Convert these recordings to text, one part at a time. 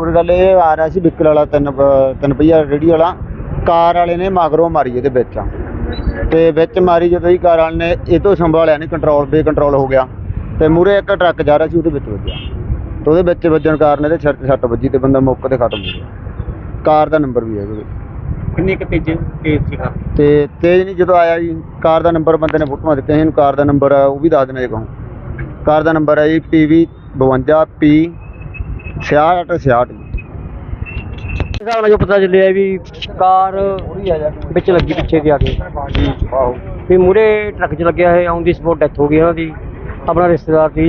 ਹੋਰ ਗੱਲ ਇਹ ਆ ਰਿਹਾ ਸੀ ਵਿਕਲ ਵਾਲਾ ਤਿੰਨ ਤਿੰਨ ਪਹੀਆ ਰੇੜੀ ਵਾਲਾ। ਕਾਰ ਵਾਲੇ ਨੇ ਮਗਰੋਂ ਮਾਰੀ ਇਹਦੇ ਵਿੱਚ ਤੇ ਵਿੱਚ ਮਾਰੀ ਜਦੋਂ ਹੀ ਕਾਰ ਵਾਲੇ ਨੇ ਇਹ ਤੋਂ ਸੰਭਾਲਿਆ ਨਹੀਂ ਕੰਟਰੋਲ ਬੇ ਕੰਟਰੋਲ ਹੋ ਗਿਆ। ਤੇ ਮੂਰੇ ਇੱਕ ਟਰੱਕ ਜਾ ਰਿਹਾ ਸੀ ਉਹਦੇ ਵਿੱਚ ਵੱਜਿਆ। ਤੇ ਉਹਦੇ ਵਿੱਚ ਵੱਜਣ ਕਾਰਨ ਇਹਦੇ ਛੱਟ ਛੱਟ ਵੱਜੀ ਤੇ ਬੰਦਾ ਮੁੱਕ ਤੇ ਖਤਮ ਹੋ ਗਿਆ। ਕਾਰ ਦਾ ਨੰਬਰ ਵੀ ਹੈ ਇਹਦੇ ਵਿੱਚ। ਕਿੰਨੇ ਕ ਤੇਜ਼ ਤੇਜ਼ ਸੀਗਾ? ਤੇ ਤੇਜ਼ ਨਹੀਂ ਜਦੋਂ ਆਇਆ ਜੀ ਕਾਰ ਦਾ ਨੰਬਰ ਬੰਦੇ ਨੇ ਫੋਟੋਆਂ ਦਿੱਤੀਆਂ ਸੀ ਇਹਨੂੰ ਕਾਰ ਦਾ ਨੰਬਰ ਉਹ ਵੀ ਦੱਸ ਦੇਣਾ ਜੇ ਕਹੂੰ ਕਾਰ ਦਾ ਨੰਬਰ ਹੈ ਜੀ PV ਪੀ 66 ਜੋ ਪਤਾ ਚੱਲਿਆ ਵੀ ਕਾਰ ਵਿੱਚ ਲੱਗੀ ਪਿੱਛੇ ਦੀ ਆ ਕੇ। ਵੀ ਮੂਰੇ ਟਰੱਕ 'ਚ ਲੱਗਿਆ ਹੈ ਆਉਂਦੀ ਸਪੋਟ ਡੈਥ ਹੋ ਗਈ ਉਹਨਾਂ ਦੀ। ਆਪਣਾ ਰਿਸ਼ਤੇਦਾਰ ਸੀ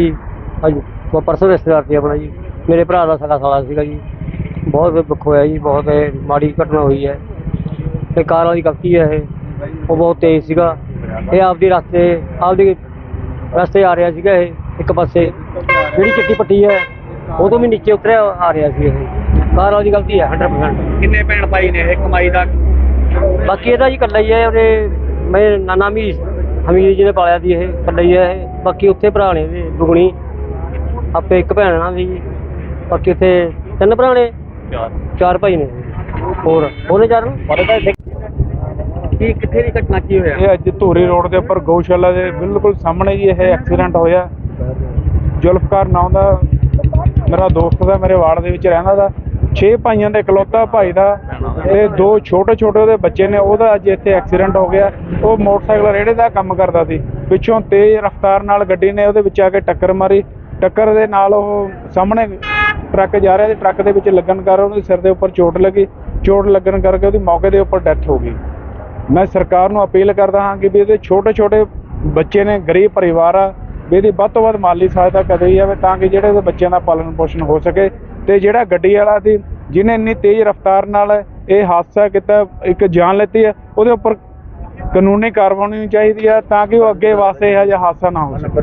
ਅੱਜ ਪਰਸੋਂ ਰਿਸ਼ਤੇਦਾਰ ਸੀ ਆਪਣਾ ਜੀ। ਮੇਰੇ ਭਰਾ ਦਾ ਸਾਡਾ ਸਾਲਾ ਸੀਗਾ ਜੀ। ਬਹੁਤ ਦੁੱਖ ਹੋਇਆ ਜੀ ਬਹੁਤ ਮਾੜੀ ਘਟਨਾ ਹੋਈ ਹੈ। ਤੇ ਕਾਰ ਵਾਲੀ ਗਲਤੀ ਹੈ ਇਹ। ਉਹ ਬਹੁਤ ਤੇਜ਼ ਸੀਗਾ। ਇਹ ਆਪਦੀ ਰਸਤੇ ਆਪਦੀ ਰਸਤੇ ਆ ਰਿਹਾ ਸੀਗਾ ਇਹ ਇੱਕ ਪਾਸੇ। ਜਿਹੜੀ ਚਿੱਟੀ ਪੱਟੀ ਹੈ ਤੋਂ ਵੀ ਨੀਚੇ ਉਤਰਿਆ ਆ ਰਿਹਾ ਸੀ ਇਹ। ਕਾਰ ਵਾਲੀ ਗਲਤੀ ਹੈ 100% ਕਿੰਨੇ ਭੈਣ ਭਾਈ ਨੇ ਇਹ ਕਮਾਈ ਦਾ? ਬਾਕੀ ਇਹਦਾ ਜੀ ਇਕੱਲਾ ਹੀ ਹੈ ਉਹਦੇ ਮੈਂ ਨਾਨਾ ਵੀ ਹਮੀਦ ਜੀ ਨੇ ਪਾਲਿਆ ਸੀ ਇਹ ਇਕੱਲਾ ਹੀ ਹੈ ਇਹ। ਬਾਕੀ ਉੱਥੇ ਭਰਾ ਨੇ ਇਹਦੇ ਦੁਗਣੀ। ਆਪੇ ਇੱਕ ਭੈਣ ਨਾਲ ਦੀ ਬਾਕੀ ਉੱਥੇ ਤਿੰਨ ਭਰਾ ਨੇ। ਚਾਰ। ਭਾਈ ਨੇ। ਹੋਰ ਉਹਨੇ ਚਾਰ ਨੂੰ? ਕੀ ਕਿੱਥੇ ਦੀ ਘਟਨਾ ਕੀ ਹੋਇਆ? ਇਹ ਅੱਜ ਧੂਰੀ ਰੋਡ ਦੇ ਉੱਪਰ ਗਊਸ਼ਾਲਾ ਦੇ ਬਿਲਕੁਲ ਸਾਹਮਣੇ ਜੀ ਇਹ ਐਕਸੀਡੈਂਟ ਹੋਇਆ। ਜ਼ੁਲਫਕਾਰ ਨਾਂ ਦਾ ਮੇਰਾ ਦੋਸਤ ਦਾ, ਮੇਰੇ ਵਾਰਡ ਦੇ ਵਿੱਚ ਰਹਿੰਦਾ ਦਾ 6 ਭਾਈਆਂ ਦੇ ਇਕਲੌਤਾ ਭਾਈ ਦਾ ਤੇ ਦੋ ਛੋਟੇ ਛੋਟੇ ਉਹਦੇ ਬੱਚੇ ਨੇ, ਉਹਦਾ ਅੱਜ ਇੱਥੇ ਐਕਸੀਡੈਂਟ ਹੋ ਗਿਆ। ਉਹ ਮੋਟਰਸਾਈਕਲ ਰੇੜੇ ਦਾ ਕੰਮ ਕਰਦਾ ਸੀ। ਪਿੱਛੋਂ ਤੇਜ਼ ਰਫ਼ਤਾਰ ਨਾਲ ਗੱਡੀ ਨੇ ਉਹਦੇ ਵਿੱਚ ਆ ਕੇ ਟੱਕਰ ਮਾਰੀ। ਟੱਕਰ ਦੇ ਨਾਲ ਉਹ ਸਾਹਮਣੇ ਟਰੱਕ ਜਾ ਰਿਹਾ ਸੀ, ਟਰੱਕ ਦੇ ਵਿੱਚ ਲੱਗਣ ਕਾਰਨ ਉਹਦੇ ਸਿਰ ਦੇ ਉੱਪਰ ਚੋਟ ਲੱਗੀ। ਚੋਟ ਲੱਗਣ ਕਰਕੇ ਉਹਦੀ ਮੌਕੇ ਦੇ ਉੱਪਰ ਡੈਥ ਹੋ ਗਈ। ਮੈਂ ਸਰਕਾਰ ਨੂੰ ਅਪੀਲ ਕਰਦਾ ਹਾਂ ਕਿ ਵੀ ਇਹਦੇ ਛੋਟੇ ਛੋਟੇ ਬੱਚੇ ਨੇ, ਗਰੀਬ ਪਰਿਵਾਰ ਆ ਵੀ ਇਹਦੀ ਵੱਧ ਤੋਂ ਵੱਧ ਮਾਲੀ ਸਹਾਇਤਾ ਕਰੀ ਜਾਵੇ ਤਾਂ ਕਿ ਜਿਹੜੇ ਉਹਦੇ ਬੱਚਿਆਂ ਦਾ ਪਾਲਣ ਪੋਸ਼ਣ ਹੋ ਸਕੇ ਤੇ ਜਿਹੜਾ ਗੱਡੀ ਵਾਲਾ ਸੀ, ਜਿਹਨੇ ਇੰਨੀ ਤੇਜ਼ ਰਫ਼ਤਾਰ ਨਾਲ ਇਹ ਹਾਦਸਾ ਕੀਤਾ, ਇੱਕ ਜਾਨ ਲੈਤੀ ਹੈ, ਉਹਦੇ ਉੱਪਰ ਕਾਨੂੰਨੀ ਕਾਰਵਾਈ ਹੋਣੀ ਚਾਹੀਦੀ ਹੈ ਤਾਂ ਕਿ ਉਹ ਅੱਗੇ ਵਾਸਤੇ ਇਹੋ ਜਿਹਾ ਹਾਦਸਾ ਨਾ ਹੋ ਸਕੇ।